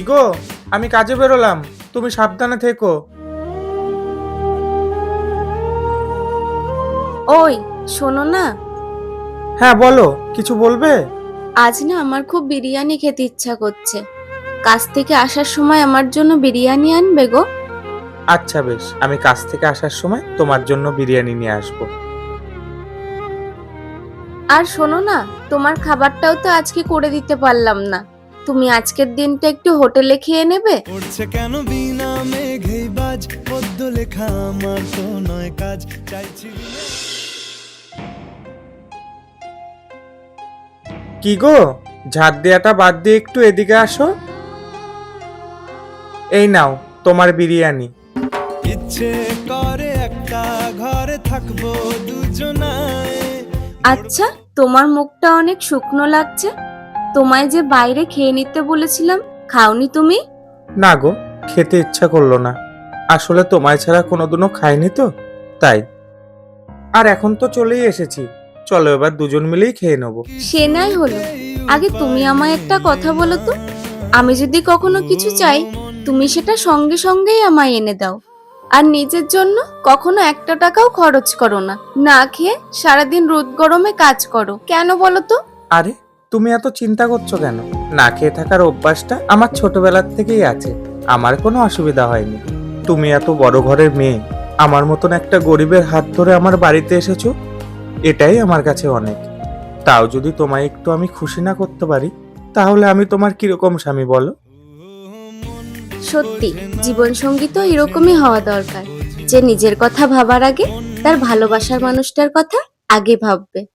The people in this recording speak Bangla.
গো? আমি কাজে বেরোলাম। তুমি সাবধানে থেকো। ওই শোনো না। হ্যাঁ বলো কিছু বলবে? আজ না আমার খুব বিরিয়ানি খেতে ইচ্ছা করছে। কাজ থেকে আসার সময় আমার জন্য বিরিয়ানি আনবে গো? আচ্ছা বেশ আমি কাজ থেকে আসার সময় তোমার জন্য বিরিয়ানি নিয়ে আসব। আর শোনো না তোমার খাবারটাও তো আজকে করে দিতে পারলাম না। তুমি আজকের দিনটা একটু হোটেলে খেয়ে নেবে? পড়ছে কেন বিনা মেঘেই বাজ? পদ্য লেখা আমার তো নয় কাজ। চাইছি কি গো? ঝাড় দেওয়াটা বাদ দিয়ে একটু এদিকে আসো। এই নাও তোমার বিরিয়ানি। ইচ্ছে করে একটা ঘরে থাকব দুজনায়। আচ্ছা তোমার মুখটা অনেক শুকনো লাগছে। তোমায় যে বাইরে খেয়ে নিতে বলেছিলাম খাওনি তুমি? না গো খেতে ইচ্ছা করল না। আসলে তোমায় ছাড়া কোনোদিনও খাইনি তো তাই। আর এখন তো চলেই এসেছি। চলো এবার দুজন মিলেই খেয়ে নেব। সে নাই হলো। আগে তুমি আমায় একটা কথা বলো তো। আমি যদি কখনো কিছু চাই তুমি সেটা সঙ্গে সঙ্গেই আমায় এনে দাও। আর নিজের জন্য কখনো একটা টাকাও খরচ করো না। না খেয়ে সারাদিন রোদ গরমে কাজ করো। কেন বলো তো? আরে তুমি এত চিন্তা করছ কেন? না খেয়ে থাকার অভ্যাসটা আমার ছোটবেলার থেকেই আছে। আমার কোনো অসুবিধা হয়নি। তুমি এত বড় ঘরের মেয়ে। আমার মতন একটা গরিবের হাত ধরে আমার বাড়িতে এসেছ? এটাই আমার কাছে অনেক। তাও যদি তোমায় একটু আমি খুশি না করতে পারি, তাহলে আমি তোমার কীরকম স্বামী বলো? সত্যি জীবন সঙ্গী তো এরকমই হওয়া দরকার। যে নিজের কথা ভাবার আগে, তার ভালোবাসার মানুষটার কথা আগে ভাববে।